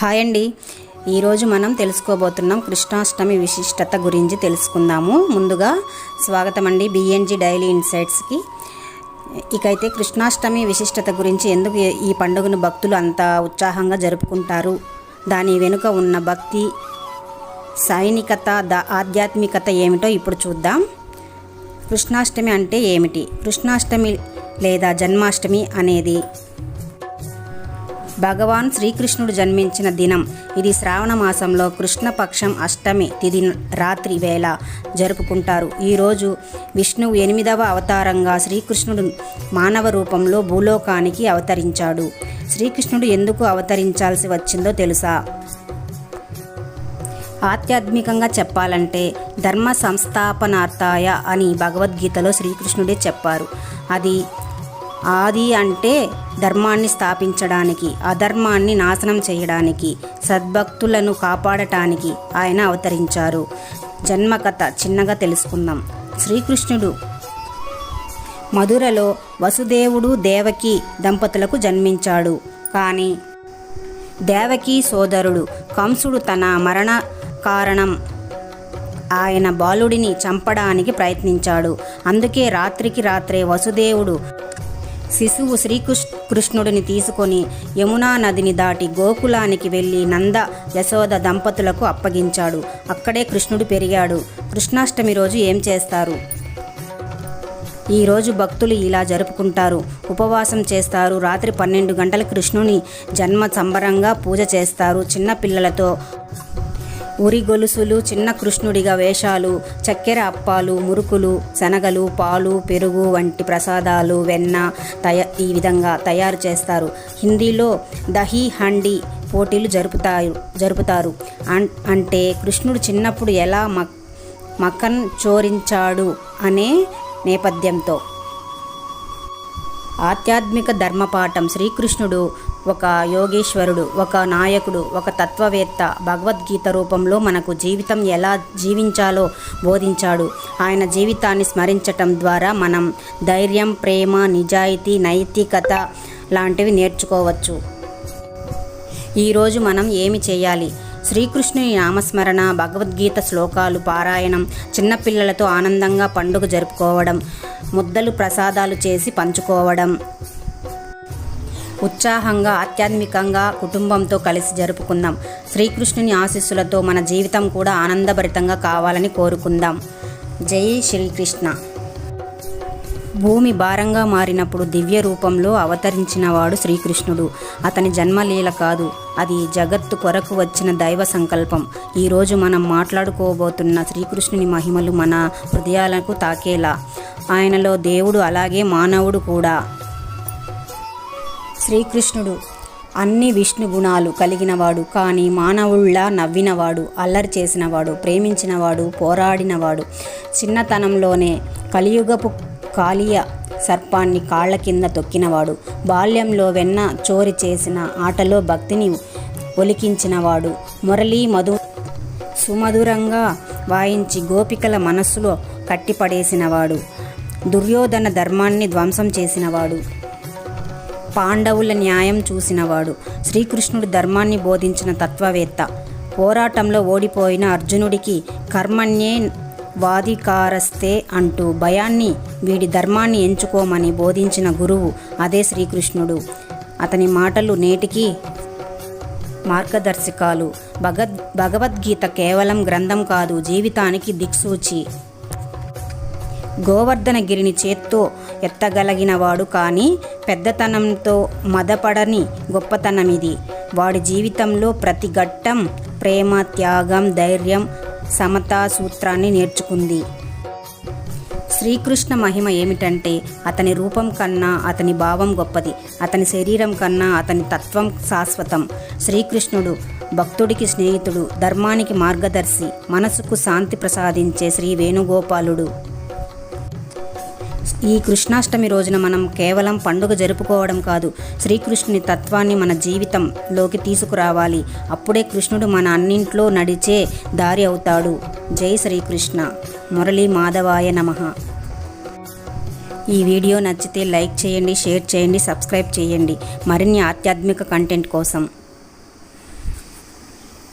Hi అండి. ఈరోజు మనం తెలుసుకోబోతున్నాం కృష్ణాష్టమి విశిష్టత గురించి తెలుసుకుందాము. ముందుగా స్వాగతం అండి బిఎన్జి డైలీ ఇన్సైట్స్కి ఇకైతే కృష్ణాష్టమి విశిష్టత గురించి ఎందుకు ఈ పండుగను భక్తులు అంత ఉత్సాహంగా జరుపుకుంటారు? దాని వెనుక ఉన్న భక్తి సైనికత ద ఆధ్యాత్మికత ఏమిటో ఇప్పుడు చూద్దాం. కృష్ణాష్టమి అంటే ఏమిటి? కృష్ణాష్టమి లేదా జన్మాష్టమి అనేది భగవాన్ శ్రీకృష్ణుడు జన్మించిన దినం. ఇది శ్రావణ మాసంలో కృష్ణపక్షం అష్టమి తిది రాత్రి వేళ జరుపుకుంటారు. ఈరోజు విష్ణువు ఎనిమిదవ అవతారంగా శ్రీకృష్ణుడు మానవ రూపంలో భూలోకానికి అవతరించాడు. శ్రీకృష్ణుడు ఎందుకు అవతరించాల్సి వచ్చిందో తెలుసా? ఆధ్యాత్మికంగా చెప్పాలంటే ధర్మ సంస్థాపనార్థాయ అని భగవద్గీతలో శ్రీకృష్ణుడే చెప్పారు. అది ఆది అంటే ధర్మాన్ని స్థాపించడానికి అధర్మాన్ని నాశనం చేయడానికి సద్భక్తులను కాపాడటానికి ఆయన అవతరించారు. జన్మకథ చిన్నగా తెలుసుకుందాం. శ్రీకృష్ణుడు మధురలో వసుదేవుడు దేవకి దంపతులకు జన్మించాడు. కానీ దేవకి సోదరుడు కంసుడు తన మరణ కారణం ఆయన బాలుడిని చంపడానికి ప్రయత్నించాడు. అందుకే రాత్రికి రాత్రే వసుదేవుడు శిశువు శ్రీకృష్ కృష్ణుడిని తీసుకొని యమునా నదిని దాటి గోకులానికి వెళ్ళి నంద యశోద దంపతులకు అప్పగించాడు. అక్కడే కృష్ణుడు పెరిగాడు. కృష్ణాష్టమి రోజు ఏం చేస్తారు? ఈరోజు భక్తులు ఇలా జరుపుకుంటారు. ఉపవాసం చేస్తారు. రాత్రి పన్నెండు గంటల కృష్ణుని జన్మ సంబరంగా పూజ చేస్తారు. చిన్నపిల్లలతో ఉరి గొలుసులు చిన్న కృష్ణుడిగా వేషాలు చక్కెర అప్పాలు మురుకులు శనగలు పాలు పెరుగు వంటి ప్రసాదాలు వెన్న తయ ఈ విధంగా తయారు చేస్తారు. హిందీలో దహీ హండి పోటీలు జరుపుతారు. జరుపుతారు అంటే కృష్ణుడు చిన్నప్పుడు ఎలా మక్ మకన్ చోరించాడు అనే నేపథ్యంతో. ఆధ్యాత్మిక ధర్మపాఠం శ్రీకృష్ణుడు ఒక యోగేశ్వరుడు ఒక నాయకుడు ఒక తత్వవేత్త భగవద్గీత రూపంలో మనకు జీవితం ఎలా జీవించాలో బోధించాడు. ఆయన జీవితాన్ని స్మరించటం ద్వారా మనం ధైర్యం ప్రేమ నిజాయితీ నైతికత లాంటివి నేర్చుకోవచ్చు. ఈరోజు మనం ఏమి చేయాలి? శ్రీకృష్ణుని నామస్మరణ భగవద్గీత శ్లోకాలు పారాయణం చిన్నపిల్లలతో ఆనందంగా పండుగ జరుపుకోవడం ముద్దలు ప్రసాదాలు చేసి పంచుకోవడం. ఉత్సాహంగా ఆధ్యాత్మికంగా కుటుంబంతో కలిసి జరుపుకుందాం. శ్రీకృష్ణుని ఆశీస్సులతో మన జీవితం కూడా ఆనందభరితంగా కావాలని కోరుకుందాం. జై శ్రీకృష్ణ. భూమి భారంగా మారినప్పుడు దివ్య రూపంలో అవతరించినవాడు శ్రీకృష్ణుడు. అతని జన్మలీల కాదు అది జగత్తు కొరకు వచ్చిన దైవ సంకల్పం. ఈరోజు మనం మాట్లాడుకోబోతున్న శ్రీకృష్ణుని మహిమలు మన హృదయాలకు తాకేలా. ఆయనలో దేవుడు అలాగే మానవుడు కూడా. శ్రీకృష్ణుడు అన్ని విష్ణు గుణాలు కలిగినవాడు కానీ మానవుళ్ళ నవ్వినవాడు అల్లరి చేసినవాడు ప్రేమించినవాడు పోరాడినవాడు. చిన్నతనంలోనే కలియుగపు కాళీయ సర్పాన్ని కాళ్ళ కింద తొక్కినవాడు. బాల్యంలో వెన్న చోరి చేసిన ఆటలో భక్తిని ఒలికించినవాడు. మురళీ మధు సుమధురంగా వాయించి గోపికల మనస్సులో కట్టిపడేసినవాడు. దుర్యోధన ధర్మాన్ని ధ్వంసం చేసినవాడు. పాండవుల న్యాయం చూసినవాడు. శ్రీకృష్ణుడు ధర్మాన్ని బోధించిన తత్వవేత్త. పోరాటంలో ఓడిపోయిన అర్జునుడికి కర్మణ్యే వాదికారస్తే అంటూ భయాన్ని వీడి ధర్మాన్ని ఎంచుకోమని బోధించిన గురువు అదే శ్రీకృష్ణుడు. అతని మాటలు నేటికి మార్గదర్శకాలు. భగద్ భగవద్గీత కేవలం గ్రంథం కాదు జీవితానికి దిక్సూచి. గోవర్ధనగిరిని చేత్తో ఎత్తగలిగినవాడు కానీ పెద్దతనంతో మదపడని గొప్పతనం ఇది వాడి జీవితంలో ప్రతి ఘట్టం ప్రేమ త్యాగం ధైర్యం సమతా సూత్రాన్ని నేర్చుకుంది. శ్రీకృష్ణ మహిమ ఏమిటంటే అతని రూపం కన్నా అతని భావం గొప్పది. అతని శరీరం కన్నా అతని తత్వం శాశ్వతం. శ్రీకృష్ణుడు భక్తుడికి స్నేహితుడు ధర్మానికి మార్గదర్శి మనసుకు శాంతి ప్రసాదించే శ్రీ వేణుగోపాలుడు. ఈ కృష్ణాష్టమి రోజున మనం కేవలం పండుగ జరుపుకోవడం కాదు శ్రీకృష్ణుని తత్వాన్ని మన జీవితంలోకి తీసుకురావాలి. అప్పుడే కృష్ణుడు మన అన్నింట్లో నడిచే దారి అవుతాడు. జై శ్రీకృష్ణ. మురళీ మాధవాయ నమః. ఈ వీడియో నచ్చితే లైక్ చేయండి షేర్ చేయండి సబ్స్క్రైబ్ చేయండి. మరిన్ని ఆధ్యాత్మిక కంటెంట్ కోసం.